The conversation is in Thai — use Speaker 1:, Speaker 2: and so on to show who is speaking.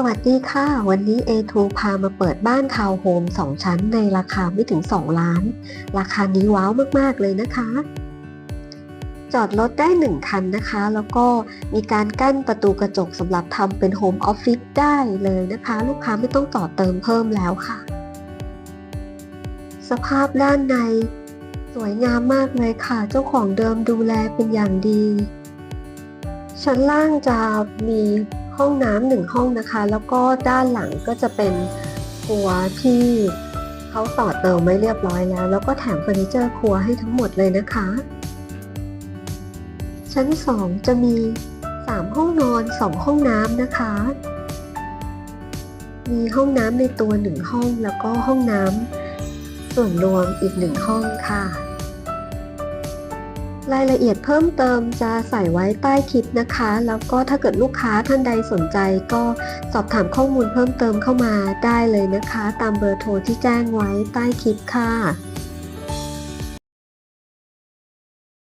Speaker 1: สวัสดีค่ะ วันนี้ A2 พามาเปิดบ้านทาวน์โฮม 2 ชั้นในราคาไม่ถึง 2 ล้าน ราคานี้ว้าวมาก ๆ เลยนะคะ จอดรถได้ 1 คันนะคะ แล้วก็มีการกั้นประตูกระจกสำหรับทำเป็นโฮมออฟฟิศได้เลยนะคะ ลูกค้าไม่ต้องต่อเติมเพิ่มแล้วค่ะ สภาพด้านใน สวยงามมากเลยค่ะ เจ้าของเดิมดูแลเป็นอย่างดี ชั้นล่างจะมี ห้องน้ำหนึ่งห้องนะคะ แล้วก็ด้านหลังก็จะเป็นครัวที่เขาต่อเติมไว้เรียบร้อยแล้ว แล้วก็แถมเฟอร์นิเจอร์ครัวให้ทั้งหมดเลยนะคะ ชั้น 2 จะมี 3 ห้องนอน 2 ห้องน้ำนะคะ มีห้องน้ำในตัว 1 ห้องแล้วก็ห้องน้ำส่วนรวมอีก 1 ห้องค่ะ รายละเอียดเพิ่มเติมจะใส่ไว้ใต้คลิปนะคะ แล้วก็ถ้าเกิดลูกค้าท่านใดสนใจก็สอบถามข้อมูลเพิ่มเติมเข้ามาได้เลยนะคะ ตามเบอร์โทรที่แจ้งไว้ใต้คลิปค่ะ